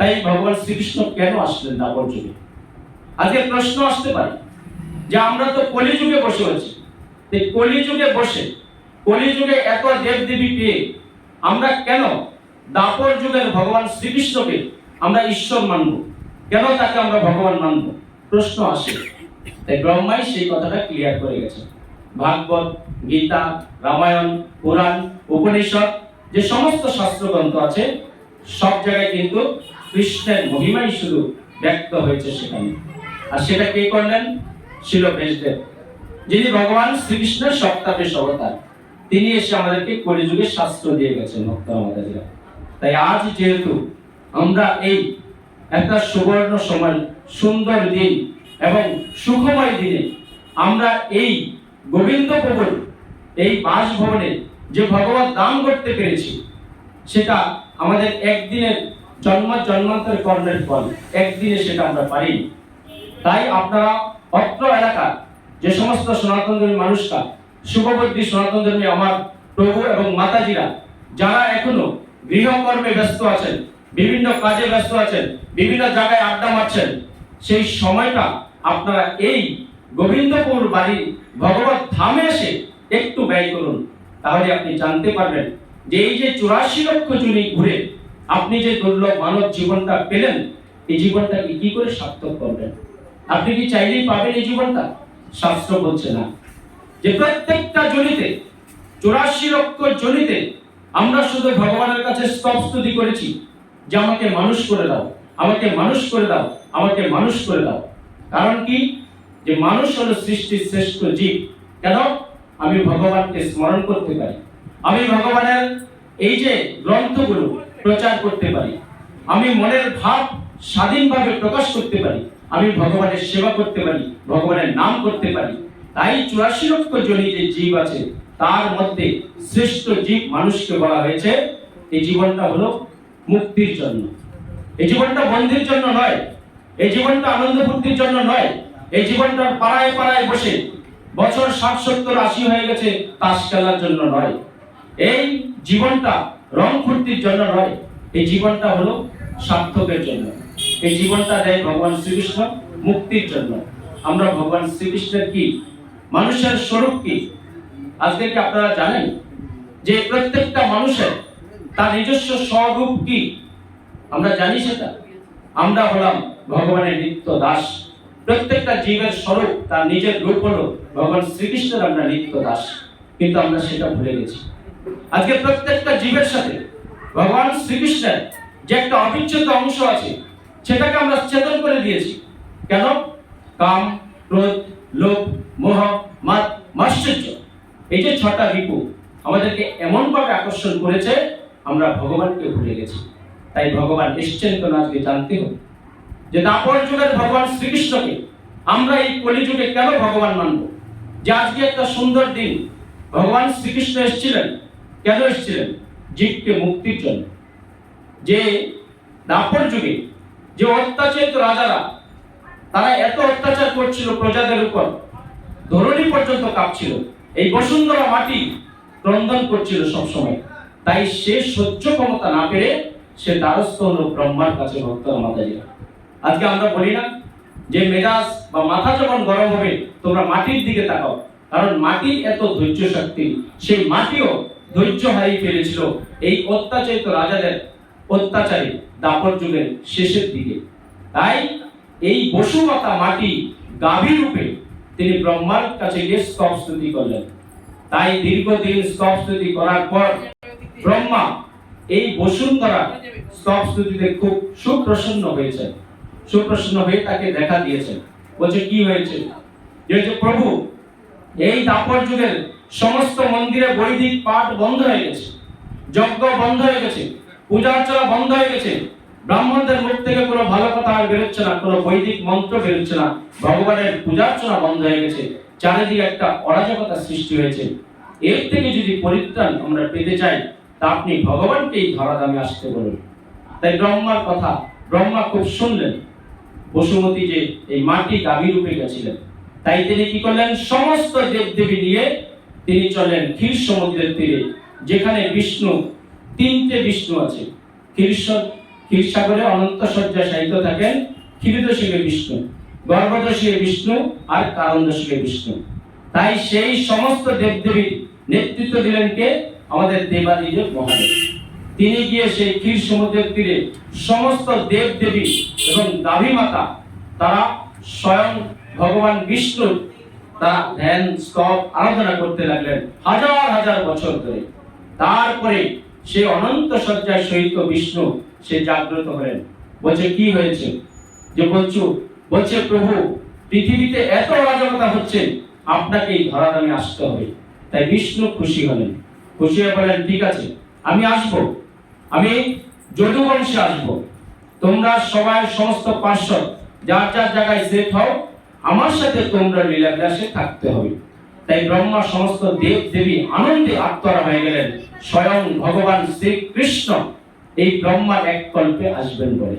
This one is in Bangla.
তাই ভগবান শ্রীকৃষ্ণ কেন আসলেন দাপর যুগে আজকে প্রশ্ন আসতে পারে যে আমরা তো কলিযুগে বসে আছি। এই কলিযুগে বসে, কলিযুগে এত দেবদেবী পেয়ে আমরা কেন দাপর যুগের ভগবান শ্রীকৃষ্ণকে আমরা ঈশ্বর মানব? কেন তাকে আমরা ভগবান মানব? প্রশ্ন আসে। তাই ব্রহ্মাই সেই কথাটা ক্লিয়ার করে গেছে ভাগবত, গীতা, রামায়ণ, পুরাণ উপনিষদ যে সমস্ত শাস্ত্রগ্রন্থ আছে, সব জায়গায় কিন্তু কৃষ্ণের মহিমাই শুধু ব্যক্ত হয়েছে সেখানে। আর সেটা কে করলেন? ছিল বেশদেব যিনি ভগবান শ্রীকৃষ্ণের সপ্তাহেশ অবতার তিনি এসে আমাদেরকে কলিযুগে শাস্ত্র দিয়ে গেছেন ভক্ত আমাদেররা তাই আজ যেহেতু আমরা এই একটা সুবর্ণ সময়, সুন্দর দিন এবং সুখময় দিনে আমরা এই গোবিন্দ প্রভুর এই বাসভবনে যে ভগবান দান করতে পেরেছি, সেটা আমাদের একদিনের জন্ম জন্মান্তর কর্মের ফল। একদিনে সেটা আমরা পারিনি। তাই আপনারা অত্র এলাকার যে সমস্ত সনাতন ধর্মী মানুষরা শুভবুদ্ধি সনাতন ধর্মী আমার প্রভু এবং মাতাজিরা, যারা এখনও গৃহকর্মে ব্যস্ত আছেন, বিভিন্ন কাজে ব্যস্ত আছেন, বিভিন্ন জায়গায় আড্ডা মারছেন, সেই সময়টা আপনারা এই গোবিন্দপুর বাড়ি ভগবত ধামে এসে একটু ব্যয় করুন। তাহলে আপনি জানতে পারবেন যে এই যে চুরাশি লক্ষ জুনি ঘুরে আপনি যে দুর্লভ মানব জীবনটা পেলেন, এই জীবনটাকে কি করে সার্থক করবেন? আপনি কি চাইলেই পাবেন এই জীবনটা? শাস্ত্র বলছে না। যে প্রত্যেকটা জনিতে, চুরাশি লক্ষ জনিতে আমরা শুধু ভগবানের কাছে স্তুতি করেছি, যে আমাকে মানুষ করে দাও, আমাকে মানুষ করে দাও, আমাকে মানুষ করে দাও। কারণ কি? যে মানুষ হলো সৃষ্টির শ্রেষ্ঠ জীব। কেন? আমি ভগবানকে স্মরণ করতে পারি। আমি ভগবানের এই যে গ্রন্থগুলো প্রচার করতে পারি। আমি মনের ভাব স্বাধীনভাবে প্রকাশ করতে পারি। আমি ভগবানের সেবা করতে পারি, ভগবানের নাম করতে পারি। তাই চুরাশি লক্ষ জনি যে জীব আছে, তার মধ্যে শ্রেষ্ঠ জীব মানুষকে বলা হয়েছে। এই জীবনটা হলো মুক্তির জন্য। এই জীবনটা বন্দির জন্য নয়। এই জীবনটা আনন্দ ফুর্তির জন্য নয়। এই জীবনটা পাড়ায় পাড়ায় বসে বছর ষাট সত্তর আশি হয়ে গেছে, তাস খেলার জন্য নয়। এই জীবনটা রং ফুর্তির জন্য নয়, এই জীবনটা হলো সার্থকের জন্য। এই জীবনটা দেয় ভগবান শ্রীকৃষ্ণ মুক্তির জন্য। আমরা ভগবান শ্রীকৃষ্ণের কি? মানুষের স্বরূপ কি? আজকে কি আপনারা জানেন যে প্রত্যেকটা মানুষের তার নিজস্ব স্বরূপ কি? আমরা জানি সেটা। আমরা হলাম ভগবানের নিত্য দাস। প্রত্যেকটা জীবের স্বরূপ তার নিজের রূপ হলো ভগবান শ্রীকৃষ্ণের আমরা নিত্য দাস। কিন্তু আমরা সেটা ভুলে গেছি। আজকে প্রত্যেকটা জীবের সাথে ভগবান শ্রীকৃষ্ণের যে একটা অবিচ্ছেদ্য অংশ আছে, সেটাকে আমরা ছেদন করে দিয়েছি। কেন? কাম, ক্রোধ, লোভ, মোহ মাত মাশ্চর্য। এই যে ছটা রিপু আমাদেরকে এমন ভাবে আকর্ষণ করেছে, আমরা ভগবানকে ভুলে গেছি। তাই ভগবান এসছেন কেন আজকে জানতে হবে যে দাপর যুগের ভগবান শ্রীকৃষ্ণকে আমরা এই কলিযুগে কেন ভগবান মানব? যে আজকে একটা সুন্দর দিন, ভগবান শ্রীকৃষ্ণ এসেছিলেন কেন এসেছিলেন? জীবকে মুক্তির জন্য। যে দাপর যুগে যে অত্যাচারিত রাজারা, তারা এত অত্যাচার করছিল প্রজাদের উপর, ধরণী পর্যন্ত কাঁপছিল। এই বসুন্ধরা মাটি ক্রন্দন করছিল সব সময় তাই সে সহ্য ক্ষমতা না পেরে সে দ্বারস্থ হলো ব্রহ্মার কাছে ভক্তরা মাতাজিরা আজকে আমরা বলি না যে মেজাজ বা মাথা যখন গরম হবে, তোমরা মাটির দিকে তাকাও। কারণ মাটির এত ধৈর্য শক্তি সেই মাটিও ধৈর্য হারিয়ে ফেলেছিল। এই অত্যাচারিত রাজাদের অত্যাচারে দাপর যুগের শেষের দিকে। তাই এই বসুমাতা মাটি গাভী রূপে তিনি ব্রহ্মার কাছে গিয়ে স্তব স্তুতি করলেন। তাই দীর্ঘদিন স্তব স্তুতি করার পর ব্রহ্মা এই বসুন্ধরা স্তব স্তুতিতে খুব সুপ্রসন্ন হয়েছেন। সুপ্রসন্ন হয়ে তাকে দেখা দিয়েছেন। বলছে, কি হয়েছে? যে প্রভু, এই দাপর যুগের সমস্ত মন্দিরে বৈদিক পাঠ বন্ধ হয়ে গেছে, যজ্ঞ বন্ধ হয়ে গেছে, পূজা অর্চনা বন্ধ হয়ে গেছে। ব্রাহ্মণদের মুখ থেকে কোনো ভালো কথা আর বেরোচ্ছে না, কোনো বৈদিক মন্ত্র বেরোচ্ছে না, ভগবানের পূজা অর্চনা বন্ধ হয়ে গেছে, চারিদিকে একটা অরাজকতা সৃষ্টি হয়েছে। এর থেকে যদি পরিত্রাণ আমরা পেতে চাই, তা আপনি ভগবানকেই ধরাধামে আসতে বলুন। তাই ব্রহ্মার কথা, ব্রহ্মা খুব শুনলেন। বসুমতী যে এই মাটি গাভী রূপে গেছিলেন, তাই তিনি কি করলেন? সমস্ত দেবদেবী নিয়ে তিনি চলেন ক্ষীর সমুদ্রের তীরে, যেখানে বিষ্ণু, তিনটে বিষ্ণু আছে। ক্ষীরসাগরে অনন্ত শয্যা সাহিত্য থাকেন ক্ষীরদশীকে বিষ্ণু গর্ভদশীকে বিষ্ণু আর কারণদশীকে বিষ্ণু। তাই সেই সমস্ত দেবদেবীর নেতৃত্ব দিলেন কে? আমাদের দেবাদিদেব মহাদেব। তিনি গিয়ে সেই ক্ষীর সমুদ্রের তীরে সমস্ত দেব দেবী এবং গাভী মাতা, তারা স্বয়ং ভগবান বিষ্ণুর তারা ধ্যান স্তব আরাধনা করতে লাগলেন হাজার হাজার বছর ধরে। তারপরে সে অনন্ত সজ্জায় সহিত বিষ্ণু, সে জাগ্রত হলেন। বলছে, কি হয়েছে? যে বলছো প্রভু, পৃথিবীতে এত অরাজকতা হচ্ছে আপনাকে এই ধরাধামে আসতে হবে। তাই বিষ্ণু খুশি হলেন। খুশি হয়ে বলেন ঠিক আছে, আমি আসব। আমি যদুবংশে আসব। তোমরা সবাই সমস্ত পার্শ্বদ, যার যার জায়গায় হও আমার সাথে তোমরা লীলাবিলাসে থাকতে হবে। তাই ব্রহ্মা সমস্ত দেব দেবী আনন্দে আত্মরা হয়ে গেলেন। স্বয়ং ভগবান শ্রীকৃষ্ণ এই ব্রহ্মার এক কল্পে আসবেন বলে।